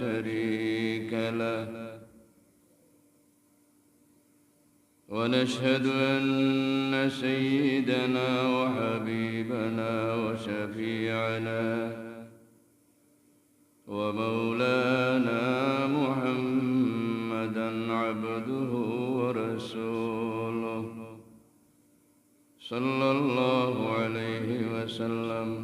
شريك له. ونشهد أن سيدنا وحبيبنا وشفيعنا ومولانا محمدا عبده ورسوله. صلى الله عليه وسلم.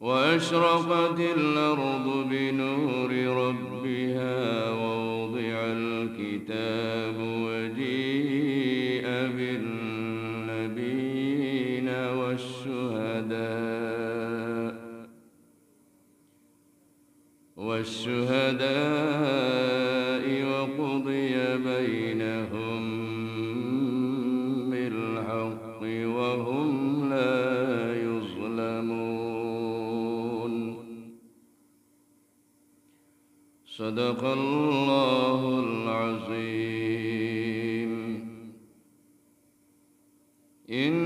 وأشرقت الأرض بنور ربها ووضع الكتاب وجيء بالنبيين والشهداء والشهداء صدق الله العظيم. إن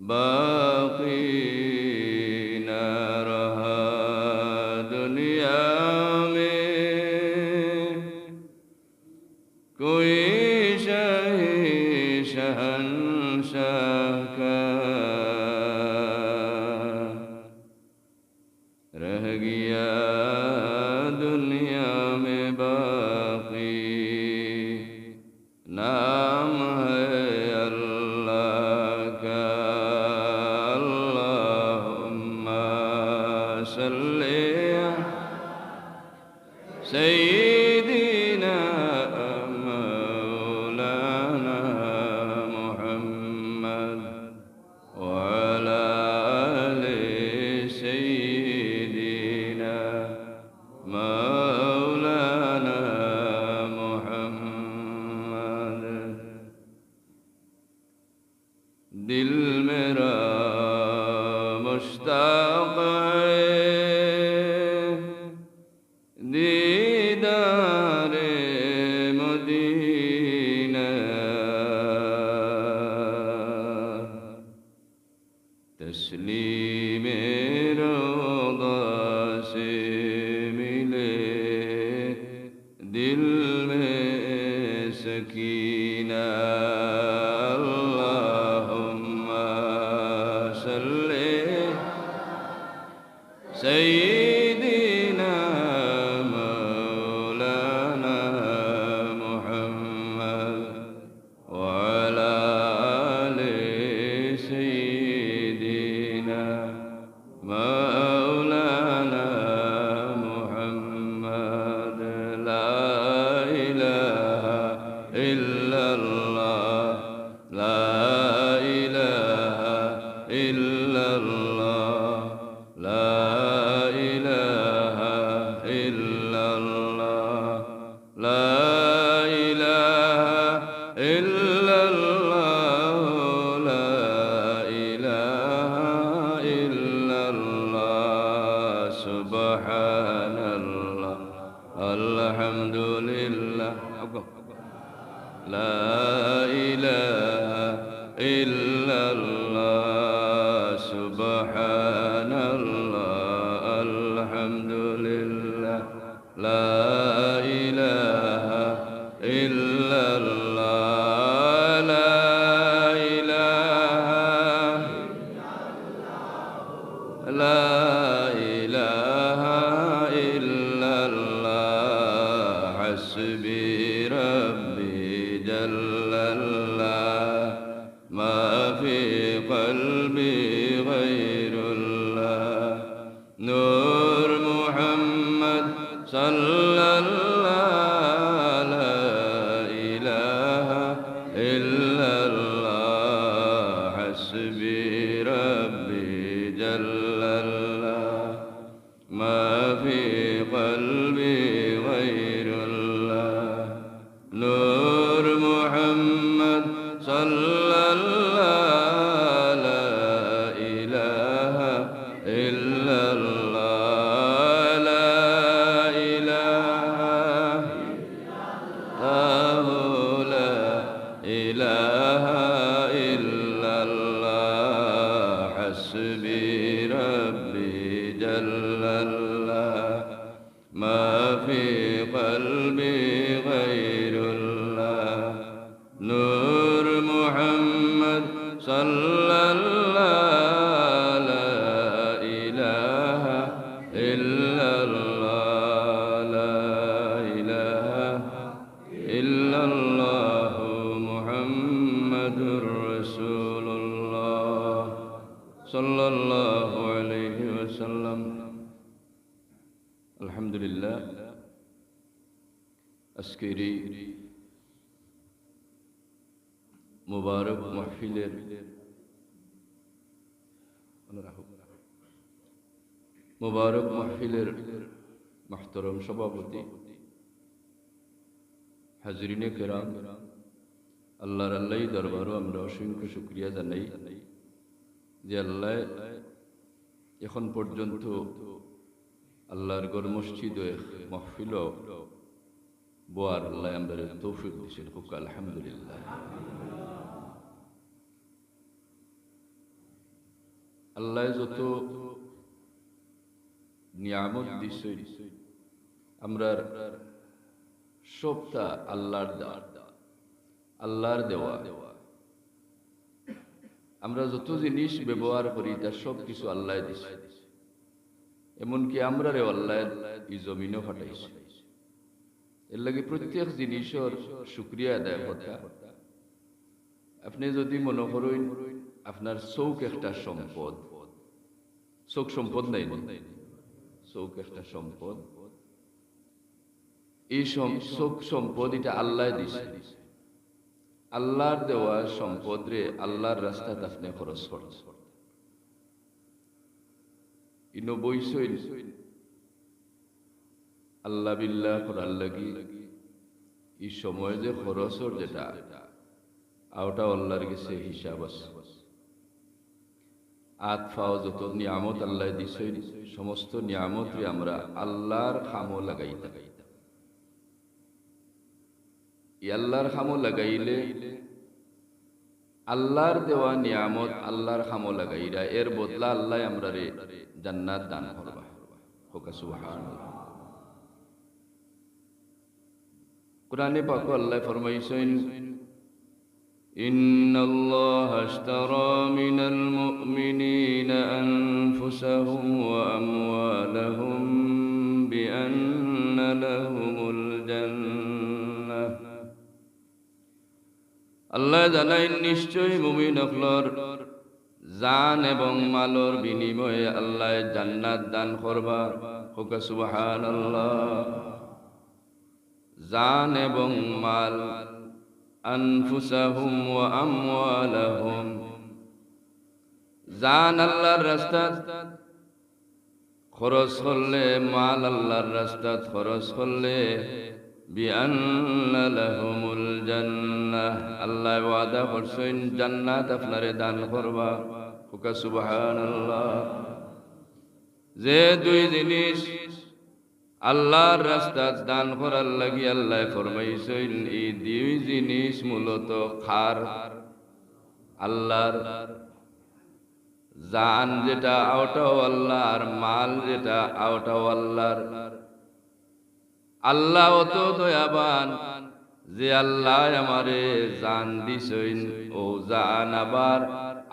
But سيدنا يسلم إلا الله صلى الله حسبي ربي جل الله. ما في আজকের মুবারক মাহফিলের মুবারক মাহফিলের মাহতরম সভাপতি হাজরিনে কেরাম, আল্লাহর আল্লাহ দরবারও আমরা অসংখ্য শুক্রিয়া জানাই যে আল্লাহ এখন পর্যন্ত আল্লাহর গর মসজিদ মহফিল আল্লাহ আমরা তৌফিক দিয়েছেন আলহামদুলিল্লাহ আল্লাহ যত নিয়ামত দিছে আমরা সবটা আল্লাহর আল্লাহর দেওয়া আমরা যত জিনিস ব্যবহার করি তার সব কিছু আল্লাহ দিছে এমনকি আমরা রে আল্লাহ এই জমিনও ফাটাইছে এর লাগে প্রত্যেক জিনিসের শুক্রিয়া আদায় কথা আপনি যদি মনে করেন আপনার চৌক একটা সম্পদ চৌক সম্পদ নাই চৌক একটা সম্পদ। এই চৌক সম্পদ এটা আল্লাহ দিছে। আল্লাহর দেওয়া সম্পদ রে আল্লাহর রাস্তাত আপনি খরচ করছে ইনো আল্লাহ বিল্লাহ করার লাগি। এই সময় যে খরচর যেটা আওটা আল্লাহর গেছে হিসাব আছে। আত, ফাও যত নিয়ামত আল্লাহ দিছে সমস্ত নিয়ামত আমরা আল্লাহর খামো লাগাইতাম। এই আল্লাহর খামো লাগাইলে আল্লাহর দেওয়া নিয়ামত আল্লাহর খামো লাগাইরা এর বদলা আল্লাহ আমরা রে জান্নাত দান করবা। হোকা, সুবহানাল্লাহ। কোরআনে পাক আল্লাহ ফরমাইছেন إن الله اشترى من المؤمنين أنفسهم وأموالهم بأن لهم الجنة আল্লাহ জানাই নিশ্চয়ই মুমিন অকলর জান এবং মালর বিনিময়ে আল্লাহ জান্নাত দান করবা হোকা সুবহান জান এবং মাল, আনফুসাহুম ওয়া আমওয়ালাহুম। জান আল্লাহর রাস্তাত খরচ করলে মাল আল্লাহর রাস্তাত খরচ করলে বিআন্না লাহুমুল জান্নাহ। আল্লাহ ওয়াদা করছেন, জান্নাত আপনারে দান করবা। হুকা সুবহানাল্লাহ। যে দুই জিনিস আল্লাহর রাস্তা দান করার লাগি আল্লাহ ফরমাইছেন, এই দুই জিনিস মূলত খার, আল্লাহর জান যেটা আউটাও আল্লাহর মাল যেটা আউটাও আল্লাহর। আল্লাহ অত দয়াবান যে আল্লাহ আমারে জান দিছইন ও জান আবার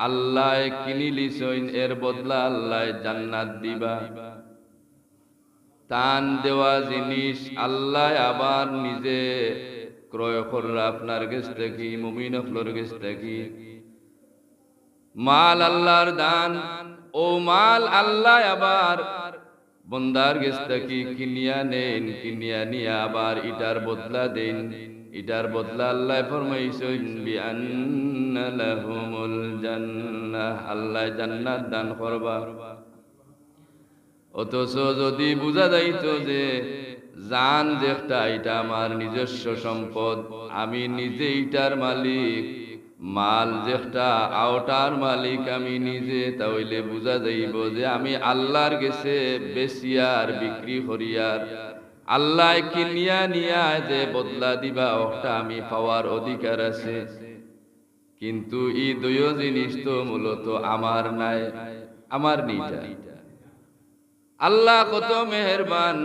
আল্লাহ কিনি লিছইন এর বদলা আল্লাহ জান্নাত দিবা। তান দেওয়া জিনিস আল্লাহ আবার নিজে ক্রয় কররা আপনার গেছ থেকে, মুমিন অফলোর গেছ থেকে। মাল আল্লাহর দান, ও মাল আল্লাহ আবার বন্দার গেছ থেকে কিনিয়া নেন, কিনিয়া নিয়ে আবার ইটার বদলা দেন। ইটার বদলা আল্লাহ ফরমাইছেন আল্লাহ জান্নাত দান করবা। অথচ যদি বুঝা যাইত যে জান যেটা এটা আমার নিজস্ব সম্পদ, আমি নিজে ইটার মালিক। মাল যেটা আওটার মালিক, আমি নিজে। তাহলে বুঝা যাইব যে আমি আল্লাহর গেছে বেশিয়ার বিক্রি করিয়ার আল্লাহ কিনিয়া নিয়া যে বদলা দিবা, ওটা আমি পাওয়ার অধিকার আছে। কিন্তু এই দুই জিনিস তো মূলত আমার নাই, আমার নিটা। আল্লাহ কত মেহরবান।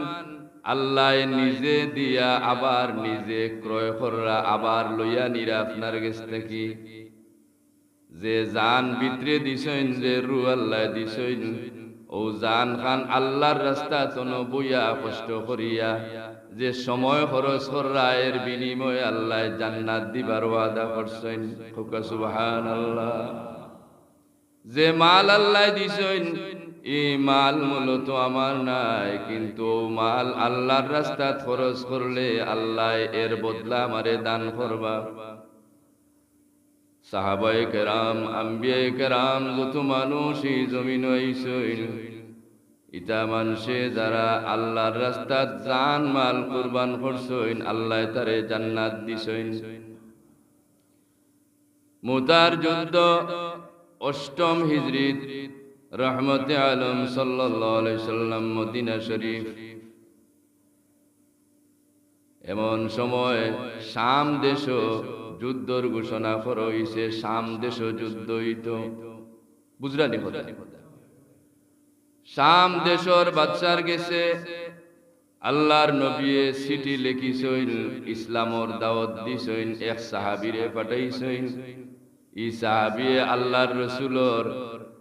আল্লাহ নিজে দিয়া আবার নিজে ক্রয় কররা আবার লইয়া নিরা আপনার গেছ থেকে। যে জান ভিতরে দিছেন, যে রু আল্লাহ দিছেন, ও জান খান আল্লাহর রাস্তা তন বইয়া কষ্ট করিয়া, যে সময় খরচ কররা এর বিনিময়ে আল্লাহ জান্নাত দিবার ওয়াদা করছেন। খুকা সুবহান আল্লাহ যে মাল আল্লাহ দিছেন এই মাল মূলত আমার নাই, কিন্তু মাল আল্লাহর রাস্তা খরচ করলে আল্লাহ এর বদলা আমারে দান করবা। সাহাবাই কেরাম আম্বিয়াই কেরাম, যত মানুষ এই জমিন ইটা মানুষে যারা আল্লাহর রাস্তা জান মাল কুরবান করছইন আল্লাহ তারে জান্নাত দিছইন মুতার যুদ্ধ অষ্টম হিজরিত রহমতে আলম সাল্লাম মদিনা শরীফ। এমন সময় শাম দেশ যুদ্ধর ঘোষণা করা হইছে শাম দেশ যুদ্ধ হইত বুঝরানি কথা শাম দেশর বাচ্চার গেছে, আল্লাহর নবিয়ে সিটি লেখিছইন ইসলামর দাওয়াত দিছইন এক সাহাবিরে পাঠাইছইন ই সাহাবিয়ে আল্লাহর রসুলর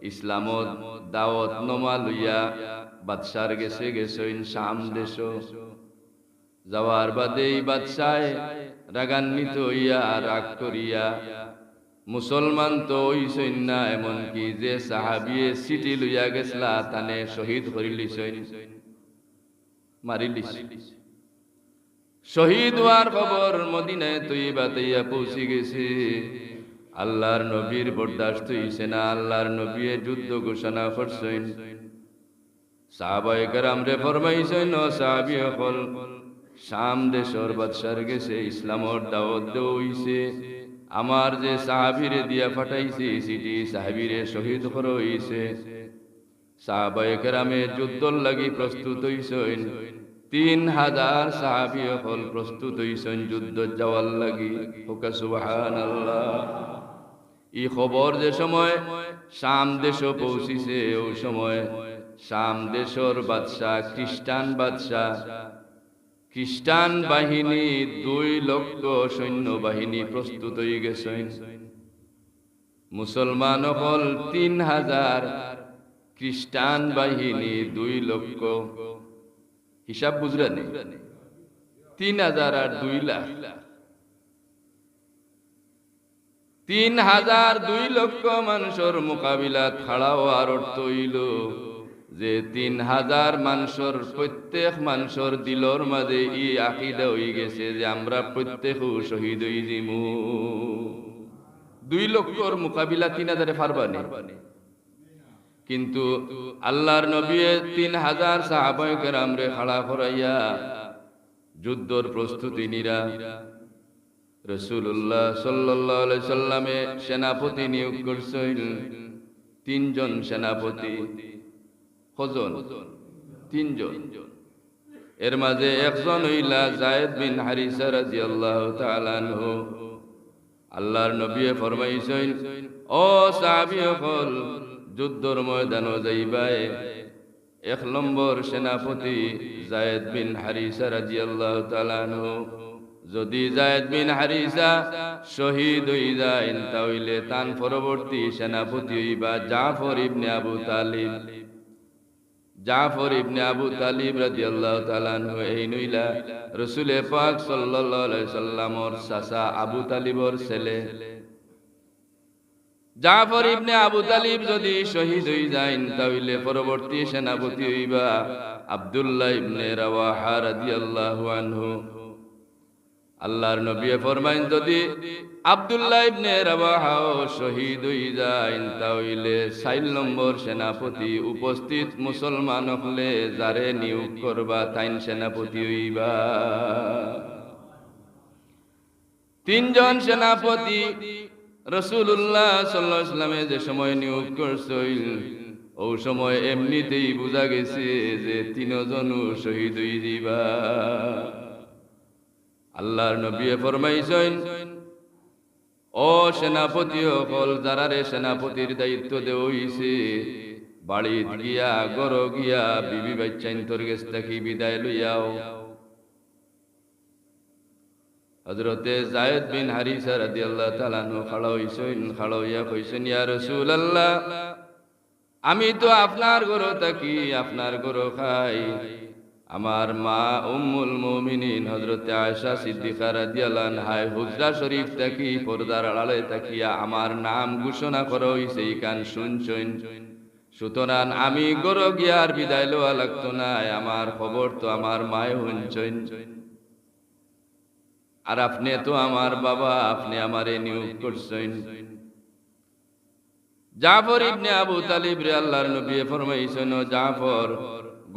ইসলামত দাওয়াত নমা লইয়া বাদশার গেছে গেছইন শাম দেশ যাওয়ার বাদে এই বাদশায় রাগান্বিত হইয়া রাগ করিয়া মুসলমান তো হইছইন না এমনকি যে সাহাবিয়ে সিটি লইয়া গেছলা তানে শহীদ করিলিছইন মারিলিস। শহীদ হওয়ার খবর মদিনায় তৈবা তৈয়া পৌঁছে গেছে। আল্লাহর নবীর বরদাস্ত হইছে না, আল্লাহর নবী যুদ্ধ ঘোষণা করছেন। সাহাবাই কারাম রে ফরমাইছেন, ও সাহাবি হল, শাম দেশর বাদশার গেছে, ইসলামর দাওয়াত দেও হইছে। আমার যে সাহাবিরে দিয়া ফাটাইছে, সিটি সাহাবিরে শহীদ হইছে। সাহাবাই কারামে যুদ্ধর লাগি প্রস্তুত হইছেন। তিন হাজার সাহাবি হল প্রস্তুত হইছেন যুদ্ধ যাওয়ার লাগি। হুকা আল্লাহ এই খবর যে সময় শাম দেশ পৌঁছিছে ওই সময় শাম দেশর বাদশাহ, খ্রিস্টান বাদশাহ। খ্রিস্টান বাহিনী, দুই লক্ষ সৈন্য বাহিনী প্রস্তুত হয়ে গেছেন মুসলমান হল তিন হাজার, খ্রিস্টান বাহিনী দুই লক্ষ। হিসাব বুঝলেন? তিন হাজার আর দুই লাখ। তিন হাজার দুই লক্ষ মানুষের মোকাবিলা ছাড়াও আর অর্থ হইল যে তিন হাজার মানুষের প্রত্যেক মানুষের দিলর মাঝে ই আকিদা হয়ে গেছে যে আমরা প্রত্যেক শহীদ হই দিমু দুই লক্ষর মোকাবিলা তিন হাজারে পারবানি। কিন্তু আল্লাহর নবী তিন হাজার সাহাবাহিকের আমরে খাড়া করাইয়া যুদ্ধর প্রস্তুতি নিরা। রসুল্লাহ সাল্লাহ সাল্লামে সেনাপতি নিয়োগ করছেন। তিনজন সেনাপতি। হজন তিনজন। এর মাঝে একজন হইলা জায়দ বিন হারিসা তাআলা আনহু। আল্লাহর নবী ফরমাইছেন, ও সাহাবী হল যুদ্ধর ময়দান যাইবাই। এক নম্বর সেনাপতি জায়দ বিন হারিসা রাদিয়াল্লাহু তাআলা আনহু। যদি জায়দ বিন হারিসা শহীদ হই যায়, তাহলে তান পরবর্তী সেনাপতি হইবা জাফর ইবনে আবু তালিব। জাফর ইবনে আবু তালিব রাদিয়াল্লাহু তাআলা আনহু এই নইলা রাসূলে পাক সাল্লাল্লাহু সাল্লামর চাচা আবু তালিবর ছেলে। জাফর ইবনে আবু তালিব যদি শহীদ হই যায়, তাহলে পরবর্তী সেনাপতি হইবা আব্দুল্লাহ ইবনে রাওয়াহা রাদিয়াল্লাহু আনহু। আল্লাহর নবী ফরমাইন, যদি আব্দুল্লাহ ইবনে রাবাহাও শহীদ হই যায় তাহলে সাইল নম্বর সেনাপতি উপস্থিত মুসলমান হলে যারে নিয়োগ করবা তাইন সেনাপতি হইবা। তিনজন সেনাপতি রসুল্লাহ সাল্লাহ ইসলামে যে সময় নিয়োগ করছিল, ও সময় এমনিতেই বোঝা গেছে যে তিনজনও শহীদ হই দিবা আল্লাহর নবী ফরমাইছেন, ও সেনাপতি সকল যারা রে সেনাপতির দায়িত্ব দেওয়াইছে, বাড়িত গিয়া গর গিয়া, বিবি বাচ্চাইন তোর গেছ থাকি বিদায় লইয়াও। হজরতে জায়দ বিন হারিসা রাদিয়াল্লাহু তাআলা নু খাড়া হইছেন, খাড়া হইয়া কইছেন, ইয়া রাসূলুল্লাহ, আমি তো আপনার গরো থাকি, আপনার গরো খাই। আমার মা উম্মুল মুমিনিন হযরতে আয়েশা সিদ্দিকা রাদিয়াল্লাহু আনহা হুজরা শরীফ থাকি পর্দার আড়ালে তাকিয়া আমার নাম ঘোষণা করা হইছে কান শুনছেন। সুতরাং আমি গরো গিয়ার বিদায় লওয়া লাগতো না, আমার খবর তো আমার মায় শুনছেন। আর আপনি তো আমার বাবা, আপনি আমারে নিয়োগ করছেন। জাফর ইবনে আবু তালিব রে আল্লাহর নবী ফরমাইছেন জাফর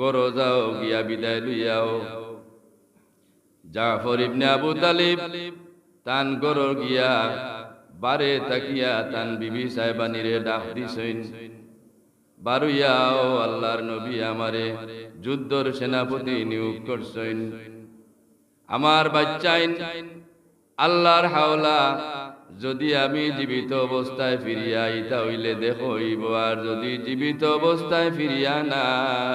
গরো যাও, গিয়া বিদায় লইয়াও জাফর ইবনে আবু তালিব তান গরো গিয়া বারে তাকিয়া তান বিবি সাহেবানিরে ডাক দিছেন। বারুইয়াও আল্লাহর নবী আমারে যুদ্ধর সেনাপতি নিয়োগ করছেন। আমার বাচ্চাইন, আল্লাহর হাওলা যদি আমি জীবিত অবস্থায় ফিরিয়া আইতা হইলে দেখো হইব আর যদি জীবিত অবস্থায় ফিরিয়া না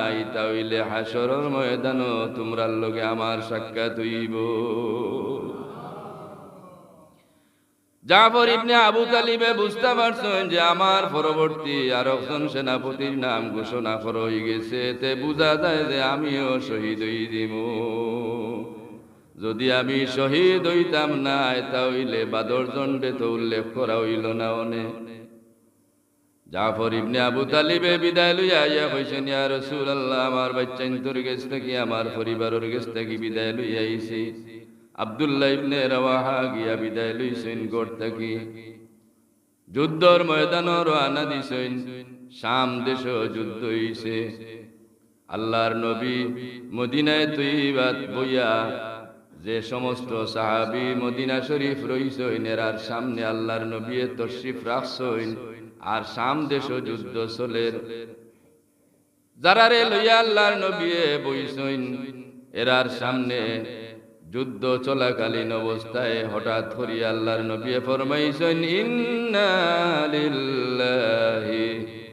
আইতা হইলে হাসরর ময়দান তোমরার লগে আমার সাক্ষাৎ হইব। জাফর ইবনে আবু তালিবে বুঝতে পারছেন যে আমার পরবর্তী আর একজন সেনাপতির নাম ঘোষণা করা হয়ে গেছে তে বোঝা যায় যে আমিও শহীদ হই দিব যদি আমি শহীদ হইতাম না, তাহলে বাদর জন্ডে তো উল্লেখ করা হইল না অনে জাফর ইবনে আবু তালিবে বিদায় লইয়া আইয়া কইছেন, ইয়া রাসূলুল্লাহ, আমার বাচ্চা তোর গেছ থেকে, আমার পরিবারের গেছ থেকে বিদায় লইয়া আইছি। আব্দুল্লাহ ইবনে রাওয়াহা গিয়া বিদায় লইছেন গোর থেকে। যুদ্ধর ময়দান রানা দিছেন, শাম দেশ যুদ্ধ হইছে। আল্লাহর নবী মদিনায় তৈবাত বইয়া যে সমস্ত সাহাবি মদিনা শরীফ রইসইন, এরার সামনে আল্লাহর নবী তশরিফ রাখছইন আর সাম দেশ যুদ্ধ চলের। যারা রে লইয়া আল্লাহর নবী বইসইন, এরার সামনে যুদ্ধ চলাকালীন অবস্থায় হঠাৎ করি আল্লাহর নবী ফরমাইছেন ইন্না লিল্লাহি